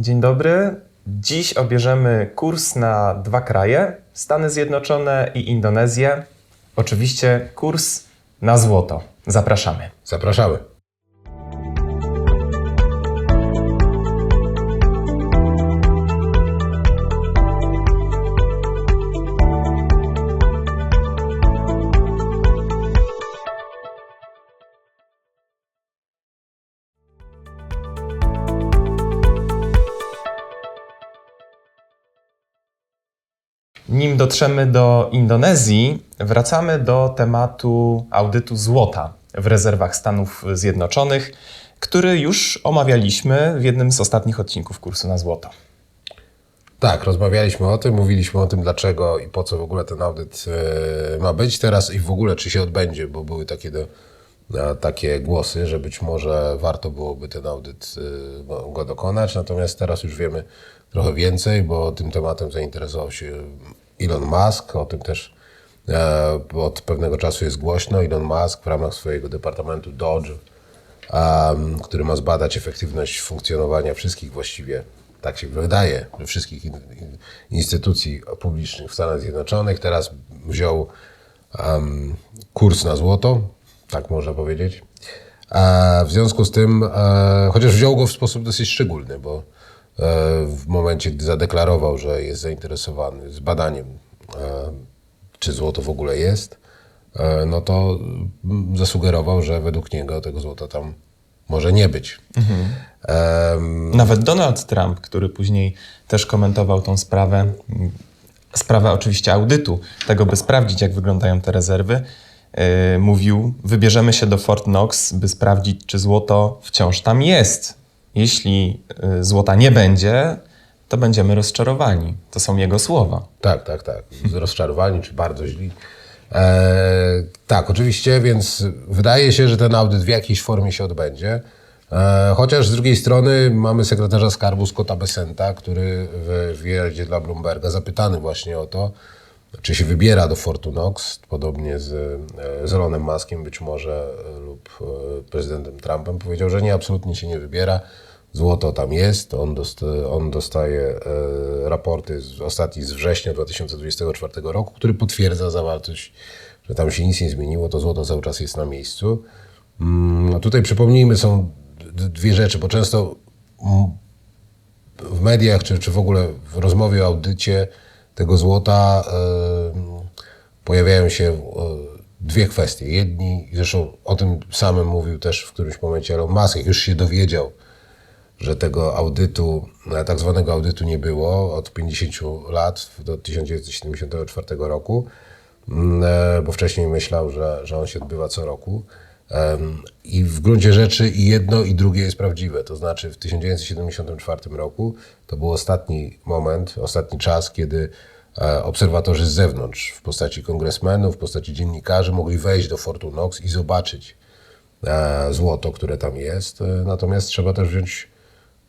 Dzień dobry. Dziś obierzemy kurs na dwa kraje: Stany Zjednoczone i Indonezję. Oczywiście kurs na złoto. Zapraszamy. Zapraszamy. Nim dotrzemy do Indonezji, wracamy do tematu audytu złota w rezerwach Stanów Zjednoczonych, który już omawialiśmy w jednym z ostatnich odcinków kursu na złoto. Tak, rozmawialiśmy o tym, mówiliśmy o tym, dlaczego i po co w ogóle ten audyt e, ma być teraz i w ogóle czy się odbędzie, bo były takie, do, e, takie głosy, że być może warto byłoby ten audyt e, go- go dokonać, natomiast teraz już wiemy trochę więcej, bo tym tematem zainteresował się Elon Musk, o tym też e, od pewnego czasu jest głośno. Elon Musk w ramach swojego departamentu Dodge który ma zbadać efektywność funkcjonowania wszystkich właściwie, tak się wydaje, wszystkich in, in, instytucji publicznych w Stanach Zjednoczonych. Teraz wziął um, kurs na złoto, tak można powiedzieć. A w związku z tym, e, chociaż wziął go w sposób dosyć szczególny, bo e, w momencie, gdy zadeklarował, że jest zainteresowany zbadaniem, e, czy złoto w ogóle jest, e, no to zasugerował, że według niego tego złota tam może nie być. Em, Nawet Donald Trump, który później też komentował tą sprawę, sprawę oczywiście audytu, tego by sprawdzić, jak wyglądają te rezerwy, yy, mówił: Wybierzemy się do Fort Knox, by sprawdzić, czy złoto wciąż tam jest. Jeśli yy, złota nie będzie, to będziemy rozczarowani. To są jego słowa. Tak, tak, tak. Rozczarowani czy bardzo źli. E, tak, oczywiście, więc wydaje się, że ten audyt w jakiejś formie się odbędzie. E, chociaż z drugiej strony mamy sekretarza skarbu Scotta Besenta, który w wywiadzie dla Bloomberga zapytany właśnie o to, czy się wybiera do Fortu Knox, podobnie z, e, z Elonem Muskiem być może e, lub e, prezydentem Trumpem, powiedział, że nie, absolutnie się nie wybiera. Złoto tam jest, on, dost, on dostaje raporty z, ostatni z września 2024 roku, który potwierdza zawartość, że tam się nic nie zmieniło, to złoto cały czas jest na miejscu. Mm, tutaj przypomnijmy, są dwie rzeczy, bo często mm, w mediach, czy, czy w ogóle w rozmowie o audycie tego złota e, pojawiają się e, dwie kwestie. Jedni, zresztą o tym samym mówił też w którymś momencie Elon Musk, już się dowiedział, że tego audytu, e, tak zwanego audytu nie było od 50 lat do 1974 roku, mm, bo wcześniej myślał, że, że on się odbywa co roku. I w gruncie rzeczy i jedno i drugie jest prawdziwe. To znaczy w 1974 roku to był ostatni moment, ostatni czas, kiedy e, obserwatorzy z zewnątrz w postaci kongresmenów, w postaci dziennikarzy mogli wejść do Fortu Knox i zobaczyć e, złoto, które tam jest. E, Natomiast trzeba też wziąć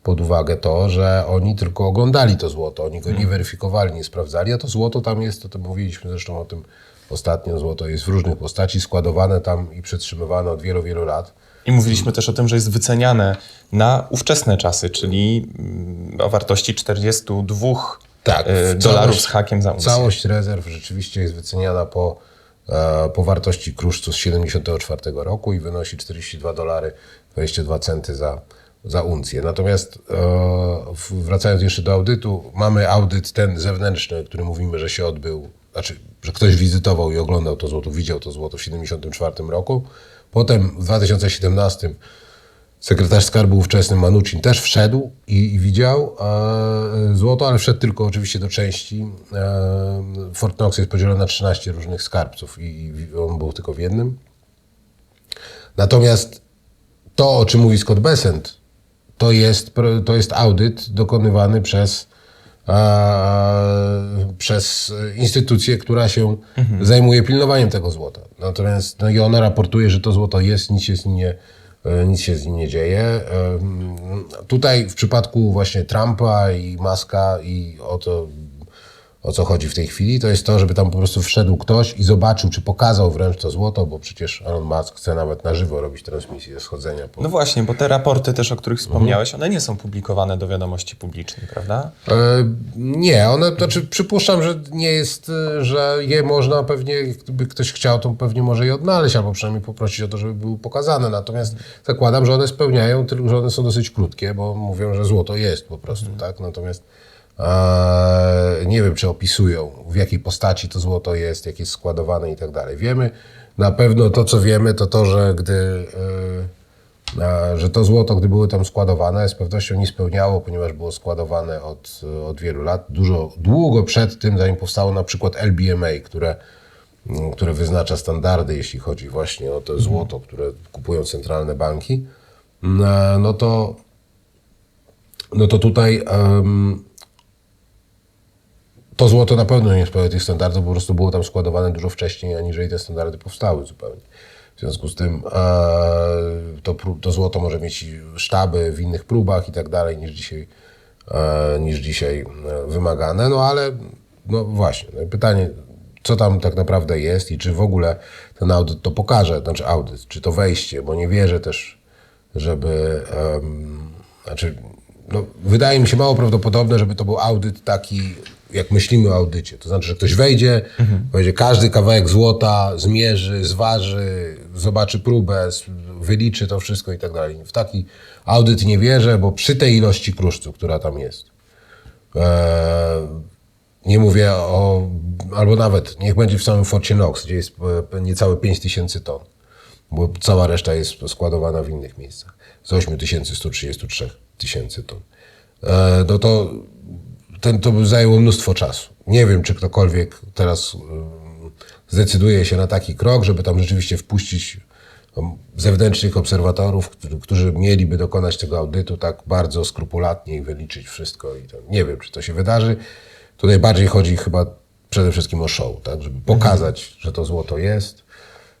pod uwagę to, że oni tylko oglądali to złoto, oni go nie weryfikowali, nie sprawdzali, a to złoto tam jest, to, to mówiliśmy zresztą o tym ostatnio, złoto jest w różnych postaci, składowane tam i przetrzymywane od wielu, wielu lat. I mówiliśmy też o tym, że jest wyceniane na ówczesne czasy, czyli mm, o wartości 42 Tak, e, dolarów z hakiem za uncję. Całość rezerw rzeczywiście jest wyceniana po, e, po wartości kruszcu z 74 roku i wynosi 42 dolary 22 centy za, za uncję. Natomiast e, wracając jeszcze do audytu, mamy audyt ten zewnętrzny, o którym mówimy, że się odbył, znaczy, że ktoś wizytował i oglądał to złoto, widział to złoto w 74 roku. Potem w 2017 Sekretarz skarbu ówczesny Manuchin też wszedł i, i widział e, złoto, ale wszedł tylko oczywiście do części. E, Fort Knox jest podzielony na 13 różnych skarbców i, i on był tylko w jednym. Natomiast to, o czym mówi Scott Besant, to jest, to jest audyt dokonywany przez, przez instytucję, która się zajmuje pilnowaniem tego złota. Natomiast no i ona raportuje, że to złoto jest, nic się z nim nie, e, nic się z nim nie dzieje. Em, Tutaj w przypadku właśnie Trumpa i Muska i o to o co chodzi w tej chwili, to jest to, żeby tam po prostu wszedł ktoś i zobaczył, czy pokazał wręcz to złoto, bo przecież Elon Musk chce nawet na żywo robić transmisję ze schodzenia. Po... No właśnie, bo te raporty też, o których wspomniałeś, one nie są publikowane do wiadomości publicznej, prawda? E, nie, one, znaczy przypuszczam, że nie jest, e, że je można pewnie, gdyby ktoś chciał, to pewnie może je odnaleźć, albo przynajmniej poprosić o to, żeby były pokazane. Natomiast zakładam, że one spełniają, tylko że one są dosyć krótkie, bo mówią, że złoto jest po prostu, tak? Natomiast nie wiem, czy opisują, w jakiej postaci to złoto jest, jak jest składowane i tak dalej. Wiemy, na pewno to, co wiemy, to to, że gdy... E, a, że to złoto, gdy były tam składowane, z pewnością nie spełniało, ponieważ było składowane od, od wielu lat, dużo, długo przed tym, zanim powstało na przykład LBMA, które, mm, które wyznacza standardy, jeśli chodzi właśnie o to złoto, które kupują centralne banki, no, no to, no to tutaj em, to złoto na pewno nie spełnia tych standardów, po prostu było tam składowane dużo wcześniej, aniżeli te standardy powstały zupełnie. W związku z tym to, to złoto może mieć sztaby w innych próbach i tak dalej niż dzisiaj, niż dzisiaj e, wymagane. No ale no właśnie, no pytanie, co tam tak naprawdę jest i czy w ogóle ten audyt to pokaże, znaczy audyt, czy to wejście, bo nie wierzę też, żeby, em, znaczy, no, wydaje mi się mało prawdopodobne, żeby to był audyt taki, jak myślimy o audycie. To znaczy, że ktoś wejdzie, wejdzie każdy kawałek złota, zmierzy, zważy, zobaczy próbę, wyliczy to wszystko i tak dalej. W taki audyt nie wierzę, bo przy tej ilości kruszcu, która tam jest, e, nie mówię o, albo nawet, niech będzie w samym Forcie Knox, gdzie jest e, niecałe 5 tysięcy ton, bo cała reszta jest składowana w innych miejscach, z 8133 tysięcy ton. E, no to ten, to by zajęło mnóstwo czasu. Nie wiem, czy ktokolwiek teraz ym, zdecyduje się na taki krok, żeby tam rzeczywiście wpuścić um, zewnętrznych obserwatorów, którzy, mieliby dokonać tego audytu tak bardzo skrupulatnie i wyliczyć wszystko. I to, nie wiem, czy to się wydarzy. Tutaj bardziej chodzi chyba przede wszystkim o show, tak? żeby pokazać, że to złoto jest.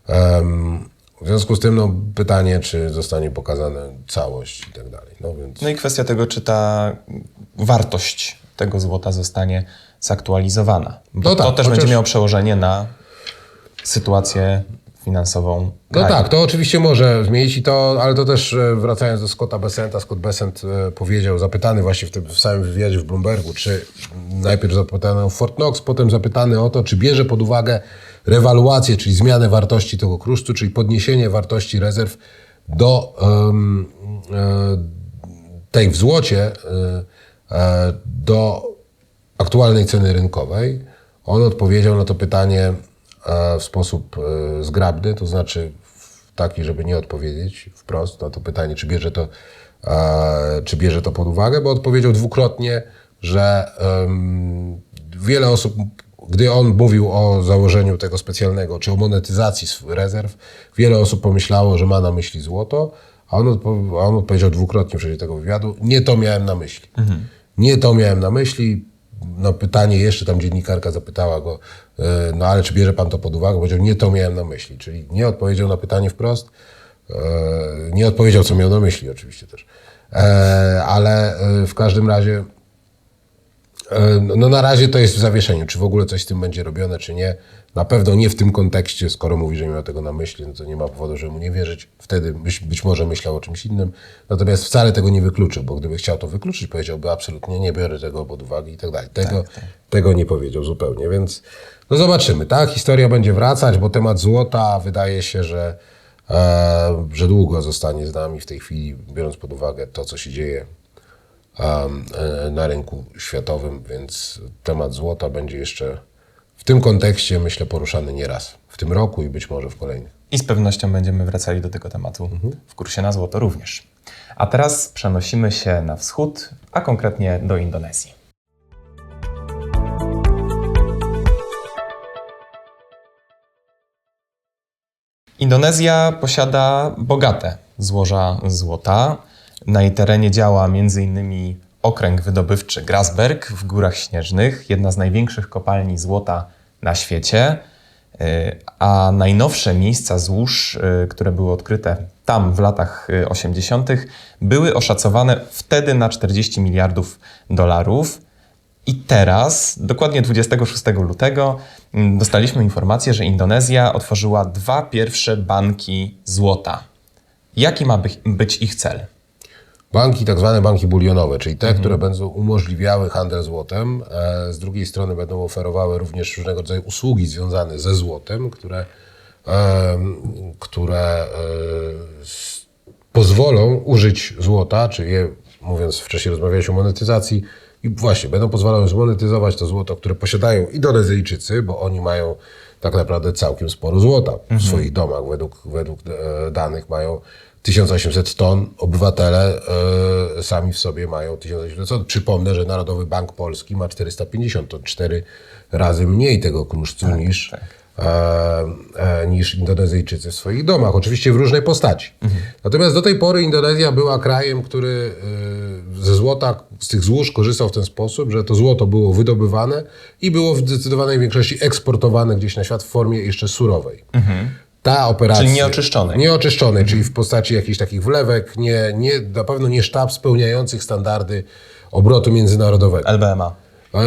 Em, w związku z tym no, pytanie, czy zostanie pokazana całość i tak dalej. No, więc... No i kwestia tego, czy ta wartość tego złota zostanie zaktualizowana. Bo No tak, to też chociaż- będzie miało przełożenie na sytuację finansową No kraju. tak, to oczywiście może zmienić i to, ale to też e, wracając do Scotta Besenta, Scott Besant e, powiedział, zapytany właśnie w tym w samym wywiadzie w Bloombergu, czy najpierw zapytany o Fort Knox, potem zapytany o to, czy bierze pod uwagę rewaluację, czyli zmianę wartości tego kruszcu, czyli podniesienie wartości rezerw do e, tej w złocie e, do aktualnej ceny rynkowej. On odpowiedział na to pytanie e, w sposób e, zgrabny, to znaczy taki, żeby nie odpowiedzieć wprost na to pytanie, czy bierze to, e, czy bierze to pod uwagę, bo odpowiedział dwukrotnie, że wiele osób, gdy on mówił o założeniu tego specjalnego, czy o monetyzacji rezerw, wiele osób pomyślało, że ma na myśli złoto, a on, odpo- a on odpowiedział dwukrotnie w czasie tego wywiadu, nie to miałem na myśli. Nie to miałem na myśli. No pytanie jeszcze tam dziennikarka zapytała go, e, no ale czy bierze pan to pod uwagę? Powiedział, nie to miałem na myśli. Czyli nie odpowiedział na pytanie wprost. E, Nie odpowiedział, co miał na myśli oczywiście też. E, Ale w każdym razie No na razie to jest w zawieszeniu. Czy w ogóle coś z tym będzie robione, czy nie? Na pewno nie w tym kontekście, skoro mówi, że nie ma tego na myśli, no to nie ma powodu, żeby mu nie wierzyć. Wtedy być, być może myślał o czymś innym. Natomiast wcale tego nie wykluczył, bo gdyby chciał to wykluczyć, powiedziałby absolutnie nie biorę tego pod uwagę i tak dalej. Tego, tego nie powiedział zupełnie, więc no zobaczymy. Ta historia będzie wracać, bo temat złota wydaje się, że, e, że długo zostanie z nami w tej chwili, biorąc pod uwagę to, co się dzieje e, na rynku światowym, więc temat złota będzie jeszcze w tym kontekście, myślę, poruszany nieraz w tym roku i być może w kolejnych. I z pewnością będziemy wracali do tego tematu w kursie na złoto również. A teraz przenosimy się na wschód, a konkretnie do Indonezji. Indonezja posiada bogate złoża złota. Na jej terenie działa m.in. okręg wydobywczy Grasberg w Górach Śnieżnych, jedna z największych kopalni złota na świecie. Y, A najnowsze miejsca złóż, y, które były odkryte tam w latach y, 80., były oszacowane wtedy na 40 miliardów dolarów. I teraz, dokładnie 26 lutego, mm, dostaliśmy informację, że Indonezja otworzyła dwa pierwsze banki złota. Jaki ma być ich cel? Banki, tak zwane banki bulionowe, czyli te, które będą umożliwiały handel złotem, e, z drugiej strony będą oferowały również różnego rodzaju usługi związane ze złotem, które, e, które e, pozwolą użyć złota, czy je, mówiąc wcześniej rozmawialiśmy o monetyzacji, i właśnie będą pozwalały zmonetyzować to złoto, które posiadają Indonezyjczycy, bo oni mają tak naprawdę całkiem sporo złota w swoich domach. Według, według e, danych mają 1800 ton, obywatele e, sami w sobie mają 1800 ton. Przypomnę, że Narodowy Bank Polski ma 450 ton, cztery razy mniej tego kruszcu niż, e, e, niż Indonezyjczycy w swoich domach. Oczywiście w różnej postaci. Natomiast do tej pory Indonezja była krajem, który e, ze złota, z tych złóż korzystał w ten sposób, że to złoto było wydobywane i było w zdecydowanej większości eksportowane gdzieś na świat w formie jeszcze surowej. Ta operacja. Czyli nieoczyszczonej. Nieoczyszczonej, czyli w postaci jakichś takich wlewek, nie, nie, na pewno nie sztab spełniających standardy obrotu międzynarodowego. LBMA.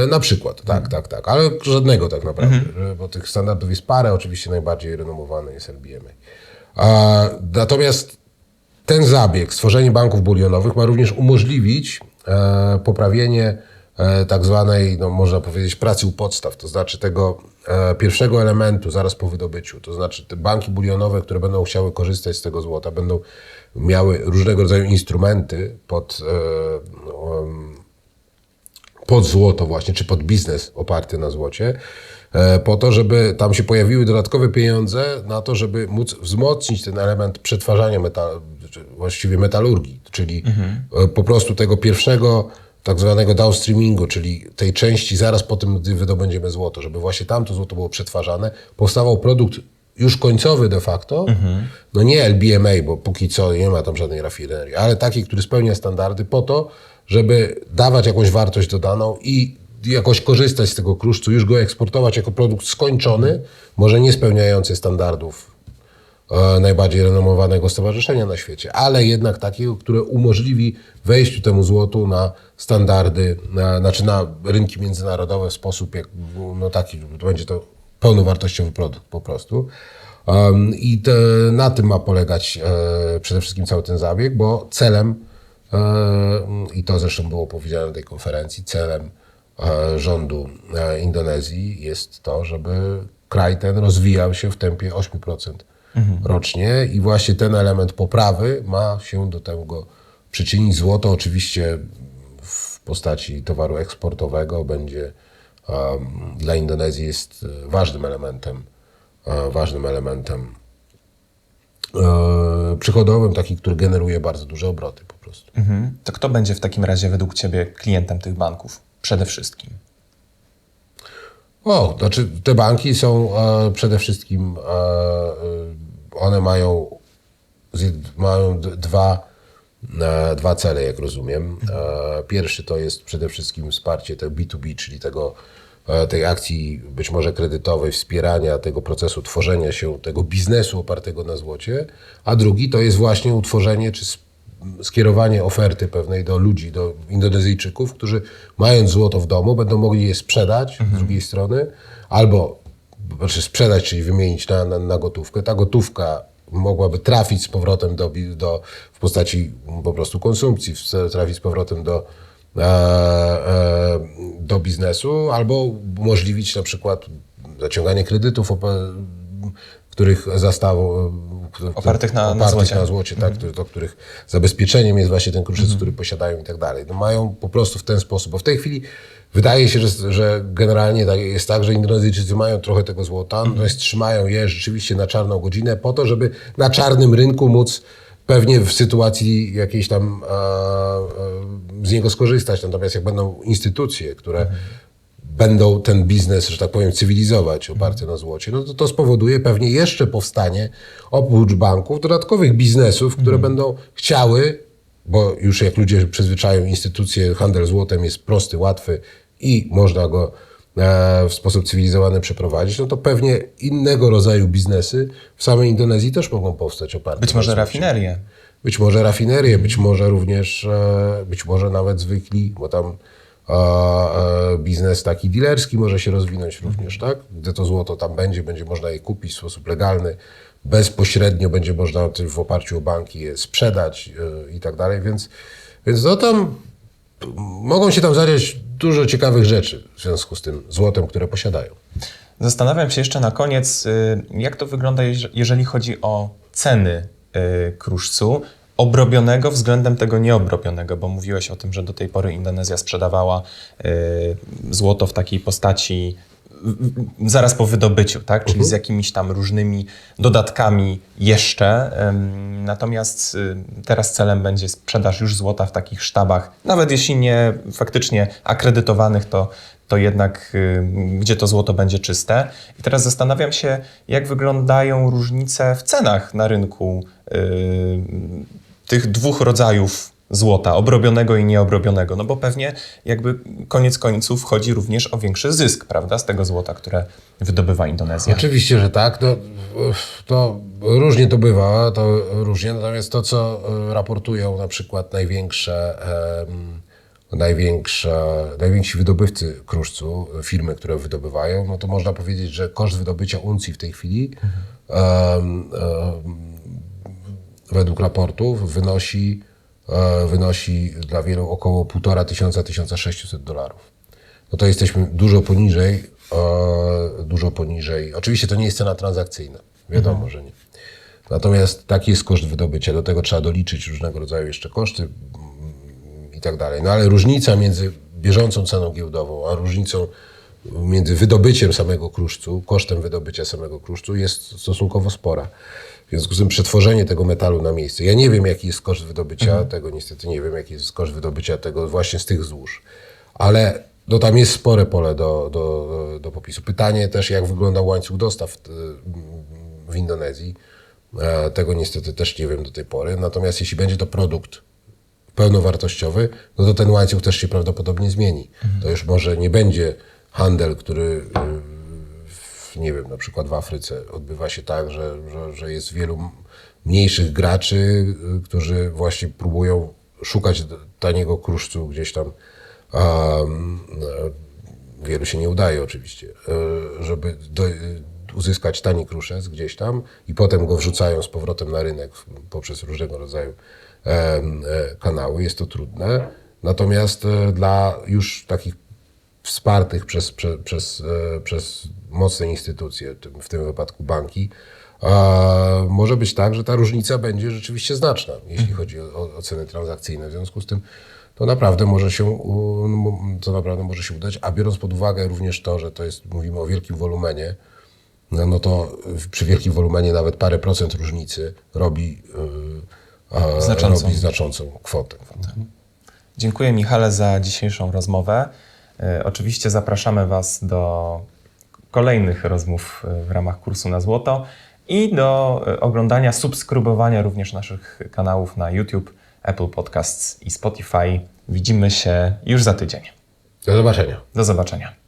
Na przykład, tak, tak, tak. Ale żadnego tak naprawdę, że- bo tych standardów jest parę, oczywiście najbardziej renomowany jest LBMA. A, natomiast ten zabieg, stworzenie banków bulionowych ma również umożliwić e, poprawienie e, tak zwanej, no, można powiedzieć, pracy u podstaw, to znaczy tego e, pierwszego elementu zaraz po wydobyciu. To znaczy te banki bulionowe, które będą chciały korzystać z tego złota, będą miały różnego rodzaju instrumenty pod, e, no, pod złoto właśnie, czy pod biznes oparty na złocie, e, po to, żeby tam się pojawiły dodatkowe pieniądze na to, żeby móc wzmocnić ten element przetwarzania metal, czy właściwie metalurgii, czyli e, po prostu tego pierwszego tak zwanego downstreamingu, czyli tej części zaraz po tym, gdy wydobędziemy złoto, żeby właśnie tam to złoto było przetwarzane, powstawał produkt już końcowy de facto, no nie LBMA, bo póki co nie ma tam żadnej rafinerii, ale taki, który spełnia standardy po to, żeby dawać jakąś wartość dodaną i jakoś korzystać z tego kruszcu, już go eksportować jako produkt skończony, może nie spełniający standardów e, najbardziej renomowanego stowarzyszenia na świecie, ale jednak takiego, które umożliwi wejściu temu złotu na standardy, na, znaczy na rynki międzynarodowe w sposób jak, no taki, że będzie to pełnowartościowy produkt po prostu. Um, I te, na tym ma polegać e, przede wszystkim cały ten zabieg, bo celem, i to zresztą było powiedziane na tej konferencji, celem e, rządu e, Indonezji jest to, żeby kraj ten rozwijał się w tempie 8% rocznie i właśnie ten element poprawy ma się do tego przyczynić. Złoto oczywiście w postaci towaru eksportowego będzie dla Indonezji jest e, ważnym elementem, e, ważnym elementem e, przychodowym, taki, który generuje bardzo duże obroty po prostu. Mhm. To kto będzie w takim razie według Ciebie klientem tych banków? Przede wszystkim. O, znaczy te banki są e, przede wszystkim, e, e, one mają, mają dwa, e, dwa cele, jak rozumiem. E, pierwszy to jest przede wszystkim wsparcie tego B2B, czyli tego, e, tej akcji być może kredytowej, wspierania tego procesu tworzenia się tego biznesu opartego na złocie, a drugi to jest właśnie utworzenie czy skierowanie oferty pewnej do ludzi, do Indonezyjczyków, którzy mając złoto w domu, będą mogli je sprzedać z drugiej strony, albo znaczy sprzedać, czyli wymienić na, na, na gotówkę. Ta gotówka mogłaby trafić z powrotem do, do, w postaci po prostu konsumpcji, trafić z powrotem do, e, e, do biznesu, albo umożliwić na przykład zaciąganie kredytów, których zastawu, Opartych na- na opartych złocie. na złocie, tak, który- do których zabezpieczeniem jest właśnie ten kruszec, który posiadają i tak dalej. No mają po prostu w ten sposób, bo w tej chwili wydaje się, że, że generalnie tak- jest tak, że Indonezyjczycy mają trochę tego złota, natomiast trzymają je rzeczywiście na czarną godzinę po to, żeby na czarnym rynku móc pewnie w sytuacji jakiejś tam z niego skorzystać. Natomiast jak będą instytucje, które będą ten biznes, że tak powiem, cywilizować oparty na złocie, no to to spowoduje pewnie jeszcze powstanie oprócz banków dodatkowych biznesów, które będą chciały, bo już jak ludzie przyzwyczają instytucje, handel złotem jest prosty, łatwy i można go w sposób cywilizowany przeprowadzić, no to pewnie innego rodzaju biznesy w samej Indonezji też mogą powstać oparte Być może rafinerie. Być może rafinerie, być może również, e, być może nawet zwykli, bo tam e, biznes taki dealerski może się rozwinąć również, tak? Gdy to złoto tam będzie, będzie można je kupić w sposób legalny, bezpośrednio będzie można w oparciu o banki je sprzedać e, i tak dalej, więc, więc no tam mogą się tam zadziać dużo ciekawych rzeczy w związku z tym złotem, które posiadają. Zastanawiam się jeszcze na koniec, y, jak to wygląda, jeż- jeżeli chodzi o ceny y, kruszcu obrobionego względem tego nieobrobionego, bo mówiłeś o tym, że do tej pory Indonezja sprzedawała y, złoto w takiej postaci zaraz po wydobyciu, tak? czyli z jakimiś tam różnymi dodatkami jeszcze. Natomiast y, teraz celem będzie sprzedaż już złota w takich sztabach, nawet jeśli nie faktycznie akredytowanych, to, to jednak y, gdzie to złoto będzie czyste. I teraz zastanawiam się, jak wyglądają różnice w cenach na rynku y, tych dwóch rodzajów złota, obrobionego i nieobrobionego, no bo pewnie jakby koniec końców chodzi również o większy zysk, prawda, z tego złota, które wydobywa Indonezja. Oczywiście, że tak. No, to różnie to bywa, to różnie. Natomiast to, co raportują na przykład największe, największe, najwięksi wydobywcy kruszcu, firmy, które wydobywają, no to można powiedzieć, że koszt wydobycia uncji w tej chwili em, em, według raportów wynosi, wynosi dla wielu około 1,5 tysiąca, 1600 dolarów. No to jesteśmy dużo poniżej, e, dużo poniżej. Oczywiście to nie jest cena transakcyjna, wiadomo, że nie. Natomiast taki jest koszt wydobycia, do tego trzeba doliczyć różnego rodzaju jeszcze koszty mm, i tak dalej. No ale różnica między bieżącą ceną giełdową, a różnicą między wydobyciem samego kruszcu, kosztem wydobycia samego kruszcu jest stosunkowo spora. W związku z tym przetworzenie tego metalu na miejsce. Ja nie wiem, jaki jest koszt wydobycia tego, niestety nie wiem, jaki jest koszt wydobycia tego właśnie z tych złóż. Ale no, tam jest spore pole do, do, do popisu. Pytanie też, jak wygląda łańcuch dostaw e, w Indonezji. E, Tego niestety też nie wiem do tej pory. Natomiast jeśli będzie to produkt pełnowartościowy, no to ten łańcuch też się prawdopodobnie zmieni. To już może nie będzie handel, który y, w, nie wiem, na przykład w Afryce odbywa się tak, że, że, że jest wielu mniejszych graczy, y, którzy właśnie próbują szukać taniego kruszcu gdzieś tam. Um, wielu się nie udaje oczywiście, e, żeby do, y, uzyskać tani kruszec gdzieś tam i potem go wrzucają z powrotem na rynek poprzez różnego rodzaju e, kanały. Jest to trudne. Natomiast e, dla już takich wspartych przez, prze, przez, e, przez mocne instytucje, w tym wypadku banki, może być tak, że ta różnica będzie rzeczywiście znaczna, jeśli chodzi o, o, ceny transakcyjne. W związku z tym to naprawdę może się, no, to naprawdę może się udać, a biorąc pod uwagę również to, że to jest, mówimy o wielkim wolumenie, no, no to przy wielkim wolumenie nawet parę procent różnicy robi, a, Znaczącą. robi znaczącą kwotę. Dziękuję Michale za dzisiejszą rozmowę. E, Oczywiście zapraszamy Was do kolejnych rozmów e, w ramach kursu na złoto i do e, oglądania, subskrybowania również naszych kanałów na YouTube, Apple Podcasts i Spotify. Widzimy się już za tydzień. Do zobaczenia. Do zobaczenia.